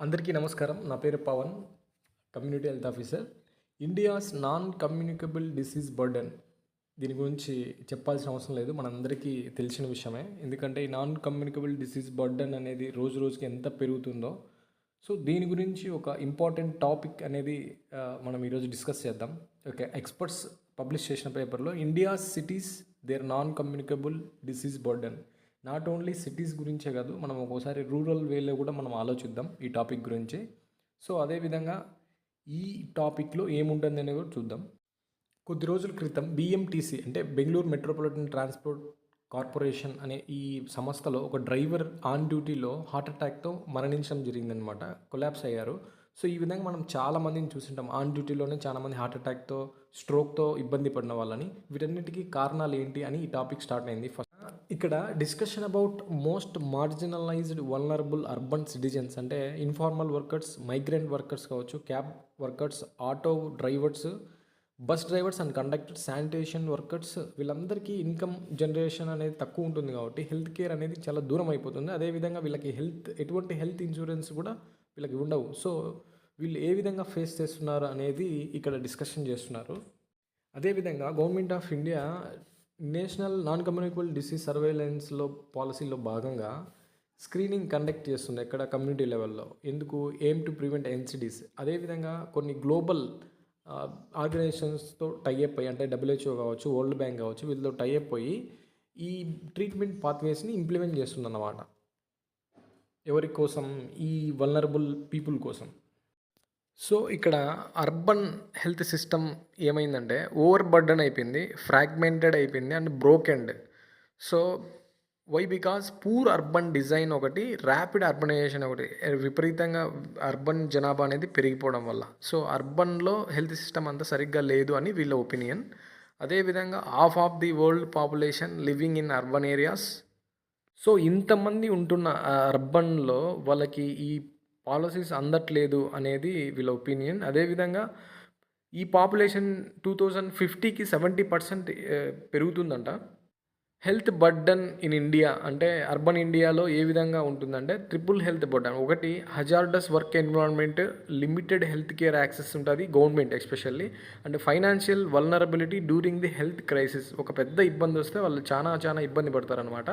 అందరికీ నమస్కారం. నా పేరు Pavan community health officer India's non communicable disease burden దీని గురించి చెప్పాల్సిన అవసరం లేదు. మనందరికీ తెలిసిన విషయమే. ఎందుకంటే ఈ నాన్ కమ్యూనికబుల్ డిసీజ్ బర్డెన్ అనేది రోజు రోజుకి ఎంత పెరుగుతుందో సో దీని గురించి ఒక ఇంపార్టెంట్ టాపిక్ అనేది మనం ఈరోజు డిస్కస్ చేద్దాం. ఓకే ఎక్స్పర్ట్స్ పబ్లిష్ చేసిన పేపర్లో India cities there non communicable disease burden not only cities గురించే కాదు మనం ఒక్కోసారి రూరల్ వేలో కూడా మనం ఆలోచిద్దాం ఈ టాపిక్ గురించి. సో అదేవిధంగా ఈ టాపిక్లో ఏముంటుంది అనేది కూడా చూద్దాం. కొద్ది రోజుల క్రితం బిఎంటీసీ అంటే బెంగళూరు మెట్రోపాలిటన్ ట్రాన్స్పోర్ట్ కార్పొరేషన్ అనే ఈ సంస్థలో ఒక డ్రైవర్ ఆన్ డ్యూటీలో హార్ట్ అటాక్తో మరణించడం జరిగిందనమాట కొలాప్స్ అయ్యారు. సో ఈ విధంగా మనం చాలా మందిని చూసింటాం ఆన్ డ్యూటీలోనే చాలామంది హార్ట్ అటాక్తో స్ట్రోక్తో ఇబ్బంది పడిన వాళ్ళని. వీటన్నిటికీ కారణాలు ఏంటి అని ఈ టాపిక్ స్టార్ట్ అయింది. ఫస్ట్ ఇక్కడ discussion about most marginalized vulnerable urban citizens అంటే ఇన్ఫార్మల్ వర్కర్స్ మైగ్రెంట్ వర్కర్స్ కావచ్చు cab workers auto drivers bus drivers and conductor sanitation workers వీళ్ళందరికీ ఇన్కమ్ జనరేషన్ అనేది తక్కువ ఉంటుంది కాబట్టి హెల్త్ కేర్ అనేది చాలా దూరం అయిపోతుంది. అదేవిధంగా వీళ్ళకి హెల్త్ ఎటువంటి హెల్త్ ఇన్సూరెన్స్ కూడా వీళ్ళకి ఉండవు. సో వీళ్ళు ఏ విధంగా ఫేస్ చేస్తున్నారు అనేది ఇక్కడ డిస్కషన్ చేస్తున్నారు. అదేవిధంగా government of India national non communicable disease సర్వేలెన్స్లో పాలసీలో భాగంగా స్క్రీనింగ్ కండక్ట్ చేస్తుంది ఎక్కడ కమ్యూనిటీ లెవెల్లో. ఎందుకు? Aim to prevent NCDs. అదేవిధంగా కొన్ని గ్లోబల్ ఆర్గనైజేషన్స్తో టైఅప్ అయ్యి అంటే డబ్ల్యూహెచ్ఓ కావచ్చు వరల్డ్ బ్యాంక్ కావచ్చు వీళ్ళతో టైఅప్ అయ్యి ఈ ట్రీట్మెంట్ పాత్వేస్ని ఇంప్లిమెంట్ చేస్తుంది అన్నమాట ఎవరి కోసం? ఈ వల్నరబుల్ పీపుల్ కోసం. సో ఇక్కడ అర్బన్ హెల్త్ సిస్టమ్ ఏమైందంటే ఓవర్ బర్డన్ అయిపోయింది ఫ్రాగ్మెంటెడ్ అయిపోయింది and broken so why? Because poor urban design ఒకటి ర్యాపిడ్ అర్బనైజేషన్ ఒకటి విపరీతంగా అర్బన్ జనాభా అనేది పెరిగిపోవడం వల్ల. సో అర్బన్లో హెల్త్ సిస్టమ్ అంతా సరిగ్గా లేదు అని వీళ్ళ ఒపీనియన్. అదేవిధంగా half of the world population living in urban areas. So ఇంతమంది ఉంటున్న అర్బన్లో వాళ్ళకి ఈ పాలసీస్ అందట్లేదు అనేది వీళ్ళ ఒపీనియన్. అదేవిధంగా ఈ పాపులేషన్ టూ థౌజండ్ ఫిఫ్టీకి సెవెంటీ పర్సెంట్ పెరుగుతుందంట. హెల్త్ బర్డన్ ఇన్ ఇండియా అంటే అర్బన్ ఇండియాలో ఏ విధంగా ఉంటుందంటే ట్రిపుల్ హెల్త్ బర్డన్. ఒకటి hazardous work environment limited health care access ఉంటుంది government especially. And financial vulnerability during the health crisis. ఒక పెద్ద ఇబ్బంది వస్తే వాళ్ళు చాలా చాలా ఇబ్బంది పడతారనమాట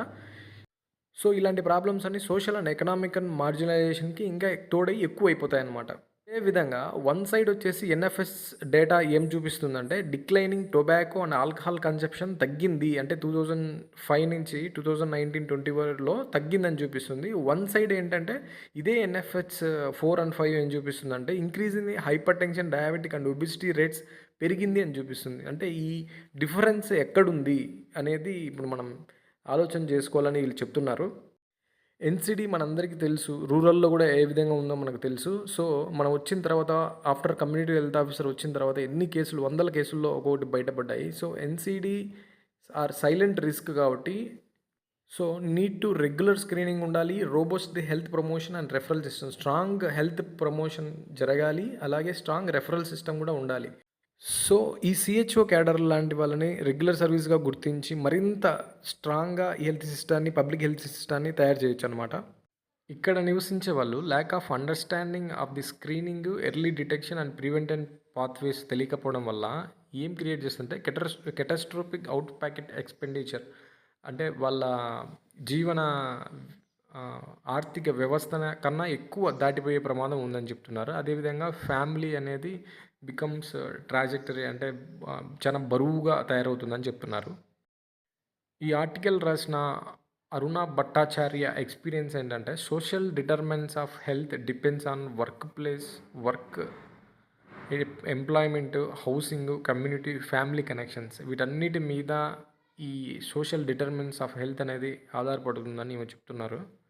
సో ఇలాంటి ప్రాబ్లమ్స్ అన్ని సోషల్ అండ్ ఎకనామిక్ అండ్ మార్జినలైజేషన్కి ఇంకా తోడై ఎక్కువ అయిపోతాయి అన్నమాట అదే విధంగా వన్ సైడ్ వచ్చేసి ఎన్ఎఫ్ఎస్ డేటా ఏం చూపిస్తుందంటే declining tobacco and alcohol consumption తగ్గింది. అంటే టూ థౌజండ్ ఫైవ్ నుంచి టూ థౌజండ్ నైన్టీన్ ట్వంటీ వన్లో తగ్గిందని చూపిస్తుంది. వన్ సైడ్ ఏంటంటే ఇదే ఎన్ఎఫ్ఎస్ ఫోర్ అండ్ ఫైవ్ ఏం చూపిస్తుందంటే increase in hypertension diabetic and obesity rates పెరిగింది అని చూపిస్తుంది. అంటే ఈ డిఫరెన్స్ ఎక్కడుంది అనేది ఇప్పుడు మనం ఆలోచన చేసుకోవాలని వీళ్ళు చెప్తున్నారు. ఎన్సిడి మనందరికీ తెలుసు. రూరల్లో కూడా ఏ విధంగా ఉందో మనకు తెలుసు. సో మనం వచ్చిన తర్వాత ఆఫ్టర్ కమ్యూనిటీ హెల్త్ ఆఫీసర్ వచ్చిన తర్వాత ఎన్ని కేసులు వందల కేసుల్లో ఒక్కొక్కటి బయటపడ్డాయి. So NCD are silent risk కాబట్టి so need to regular screening ఉండాలి. Robust the health promotion and referral system strong health promotion జరగాలి. అలాగే స్ట్రాంగ్ రెఫరల్ సిస్టమ్ కూడా ఉండాలి. సో ఈ సిహెచ్ఓ క్యాడర్ లాంటి వాళ్ళని రెగ్యులర్ సర్వీస్గా గుర్తించి మరింత స్ట్రాంగ్గా హెల్త్ సిస్టాన్ని పబ్లిక్ హెల్త్ సిస్టాన్ని తయారు చేయొచ్చు అనమాట ఇక్కడ నివసించే వాళ్ళు lack of understanding of the screening early detection and preventive pathways తెలియకపోవడం వల్ల ఏం క్రియేట్ చేస్తుంటే కెటస్ కెటాస్ట్రోపిక్ అవుట్ ప్యాకెట్ ఎక్స్పెండిచర్ అంటే వాళ్ళ జీవన ఆర్థిక వ్యవస్థ కన్నా ఎక్కువ దాటిపోయే ప్రమాదం ఉందని చెప్తున్నారు. అదేవిధంగా ఫ్యామిలీ అనేది బికమ్స్ ట్రాజెక్టరీ అంటే జనం చాలా బరువుగా తయారవుతుందని చెప్తున్నారు. ఈ ఆర్టికల్ రాసిన అరుణ భట్టాచార్య ఎక్స్పీరియన్స్ ఏంటంటే social determinants of health depends on work place work employment housing community family connections. వీటన్నిటి మీద ఈ సోషల్ డిటర్మెంట్స్ ఆఫ్ హెల్త్ అనేది ఆధారపడుతుందని చెప్తున్నారు.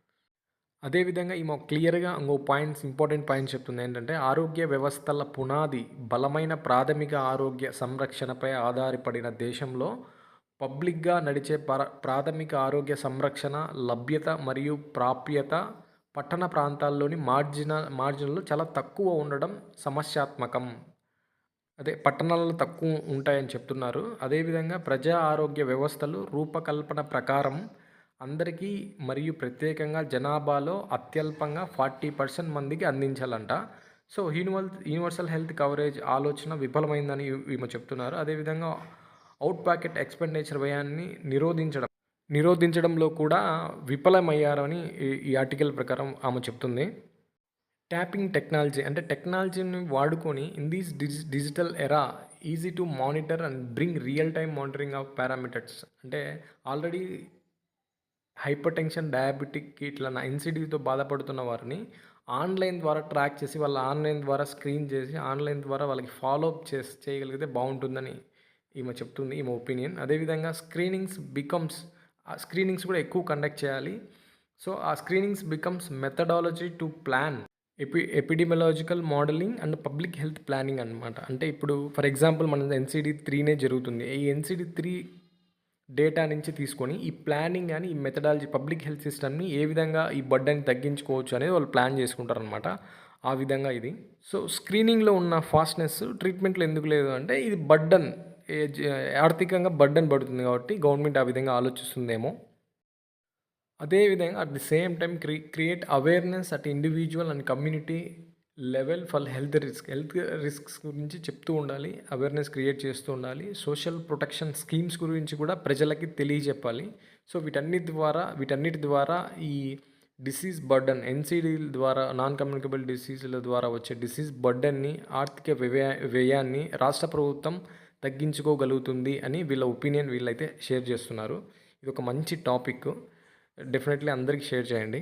అదేవిధంగా ఈమె క్లియర్గా ఇంకో పాయింట్స్ ఇంపార్టెంట్ పాయింట్స్ చెప్తుంది ఏంటంటే ఆరోగ్య వ్యవస్థల పునాది బలమైన ప్రాథమిక ఆరోగ్య సంరక్షణపై ఆధారపడిన దేశంలో పబ్లిక్గా నడిచే ప్రాథమిక ఆరోగ్య సంరక్షణ లభ్యత మరియు ప్రాప్యత పట్టణ ప్రాంతాల్లోని మార్జిన మార్జిన్లు చాలా తక్కువ ఉండడం సమస్యాత్మకం. అదే పట్టణాలలో తక్కువ ఉంటాయని చెప్తున్నారు. అదేవిధంగా ప్రజా ఆరోగ్య వ్యవస్థలు రూపకల్పన ప్రకారం అందరికీ మరియు ప్రత్యేకంగా జనాభాలో అత్యల్పంగా ఫార్టీ పర్సెంట్ మందికి అందించాలంట. సో యూనివల్ యూనివర్సల్ హెల్త్ కవరేజ్ ఆలోచన విఫలమైందని ఈమె చెప్తున్నారు. అదేవిధంగా అవుట్ ప్యాకెట్ ఎక్స్పెండిచర్ వ్యయాన్ని నిరోధించడం నిరోధించడంలో కూడా విఫలమయ్యారని ఈ- ఈ ఆర్టికల్ ప్రకారం ఆమె చెప్తుంది. ట్యాపింగ్ టెక్నాలజీ అంటే టెక్నాలజీని వాడుకొని in these digital era easy to monitor and bring real time monitoring of parameters. అంటే ఆల్రెడీ హైపర్ టెన్షన్ డయాబెటిక్ ఇట్లా ఎన్సిడీతో బాధపడుతున్న వారిని ఆన్లైన్ ద్వారా ట్రాక్ చేసి వాళ్ళ ఆన్లైన్ ద్వారా స్క్రీన్ చేసి ఆన్లైన్ ద్వారా వాళ్ళకి ఫాలో అప్ చేసి చేయగలిగితే బాగుంటుందని ఈమె చెప్తుంది ఈమె ఒపీనియన్. అదేవిధంగా స్క్రీనింగ్స్ బికమ్స్ ఆ స్క్రీనింగ్స్ కూడా ఎక్కువ కండక్ట్ చేయాలి. సో ఆ screenings becomes methodology to plan. AP epidemiological modeling and public health planning అనమాట అంటే ఇప్పుడు ఫర్ ఎగ్జాంపుల్ మన ఎన్సిడి త్రీనే జరుగుతుంది. ఈ ఎన్సిడి త్రీ డేటా నుంచి తీసుకొని ఈ ప్లానింగ్ కానీ ఈ మెథడాలజీ పబ్లిక్ హెల్త్ సిస్టమ్ని ఏ విధంగా ఈ బడ్డని తగ్గించుకోవచ్చు అనేది వాళ్ళు ప్లాన్ చేసుకుంటారనమాట ఆ విధంగా ఇది. సో స్క్రీనింగ్లో ఉన్న ఫాస్ట్నెస్ ట్రీట్మెంట్లో ఎందుకు లేదు అంటే ఇది బడ్డన్ ఆర్థికంగా బడ్డన్ పడుతుంది కాబట్టి గవర్నమెంట్ ఆ విధంగా ఆలోచిస్తుందేమో. అదేవిధంగా అట్ ది సేమ్ టైం క్రి create awareness at individual and community level for health risk. Health risks గురించి చెప్తూ ఉండాలి అవేర్నెస్ క్రియేట్ చేస్తూ ఉండాలి. సోషల్ ప్రొటెక్షన్ స్కీమ్స్ గురించి కూడా ప్రజలకి తెలియజెప్పాలి. సో వీటన్నిటి ద్వారా వీటన్నిటి ద్వారా ఈ డిసీజ్ బర్డన్ ఎన్సీడీల ద్వారా నాన్ కమ్యూనికబుల్ డిసీజుల ద్వారా వచ్చే డిసీజ్ బర్డన్ని ఆర్థిక వ్యయ వ్యయాన్ని రాష్ట్ర ప్రభుత్వం తగ్గించుకోగలుగుతుంది అని వీళ్ళ ఒపీనియన్ వీళ్ళైతే షేర్ చేస్తున్నారు. ఇది ఒక మంచి టాపిక్. డెఫినెట్లీ అందరికీ షేర్ చేయండి.